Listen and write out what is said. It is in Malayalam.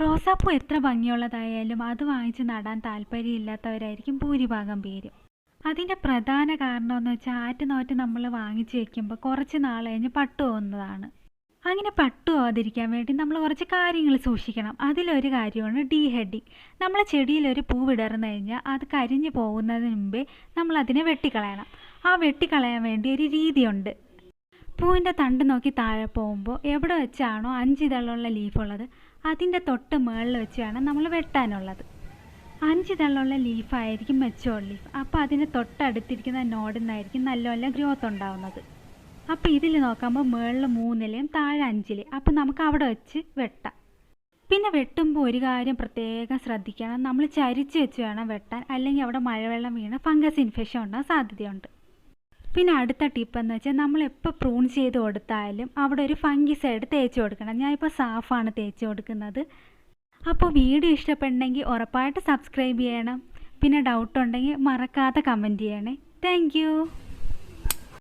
റോസാപ്പൂ എത്ര ഭംഗിയുള്ളതായാലും അത് വാങ്ങിച്ച് നടാൻ താല്പര്യമില്ലാത്തവരായിരിക്കും ഭൂരിഭാഗം പേര്. അതിന്റെ പ്രധാന കാരണമെന്ന് വെച്ചാൽ ആറ്റുനോറ്റ് നമ്മൾ വാങ്ങിച്ച് വെക്കുമ്പോൾ കുറച്ച് നാൾ കഴിഞ്ഞ് പട്ടു പോകുന്നതാണ്. അങ്ങനെ പട്ടു പോകാതിരിക്കാൻ വേണ്ടി നമ്മൾ കുറച്ച് കാര്യങ്ങൾ സൂക്ഷിക്കണം. അതിലൊരു കാര്യമാണ് ഡീഹെഡിങ്. നമ്മൾ ചെടിയിൽ ഒരു പൂ വിടർന്നു കഴിഞ്ഞാൽ അത് കരിഞ്ഞു പോകുന്നതിന് മുമ്പേ നമ്മൾ അതിനെ വെട്ടിക്കളയണം. ആ വെട്ടിക്കളയാൻ വേണ്ടി ഒരു രീതിയുണ്ട്. പൂവിന്റെ തണ്ട് നോക്കി താഴെ പോകുമ്പോൾ എവിടെ വെച്ചാണോ അഞ്ച് അഞ്ചിതളുള്ള ലീഫുള്ളത് അതിന്റെ തൊട്ട് മുകളിൽ വേണം നമ്മൾ വെട്ടാനുള്ളത്. അഞ്ച് അഞ്ചിതളുള്ള ലീഫായിരിക്കും മെച്ചോർ ലീഫ് അപ്പോൾ അതിന് തൊട്ടടുത്തിരിക്കുന്ന നോഡിൽ നിന്നായിരിക്കും നല്ലപോലെ ഗ്രോത്ത് ഉണ്ടാവുന്നത്. അപ്പോൾ ഇതിൽ നോക്കുമ്പോൾ മുകളിൽ മൂന്നിലെയും താഴെ അഞ്ചിലെ അപ്പോൾ നമുക്ക് അവിടെ വെച്ച് വെട്ടാം. പിന്നെ വെട്ടുമ്പോൾ ഒരു കാര്യം പ്രത്യേകം ശ്രദ്ധിക്കണം. നമ്മൾ ചരിച്ച് വെച്ച് വേണം വെട്ടാൻ. അല്ലെങ്കിൽ അവിടെ മഴവെള്ളം വീണ് ഫംഗസ് ഇൻഫെക്ഷൻ ഉണ്ടാകാൻ സാധ്യതയുണ്ട്. പിന്നെ അടുത്ത ടിപ്പ് എന്ന് വെച്ചാൽ നമ്മൾ എപ്പോൾ പ്രൂൺ ചെയ്ത് കൊടുത്താലും അവിടെ ഒരു ഫംഗിസൈഡ് തേച്ച് കൊടുക്കണം. ഞാൻ ഇപ്പോൾ സാഫാണ് തേച്ച് കൊടുക്കുന്നത്. അപ്പോൾ വീഡിയോ ഇഷ്ടപ്പെടണമെങ്കിൽ ഉറപ്പായിട്ട് സബ്സ്ക്രൈബ് ചെയ്യണം. പിന്നെ ഡൗട്ട് ഉണ്ടെങ്കിൽ മറക്കാതെ കമന്റ് ചെയ്യണേ. താങ്ക്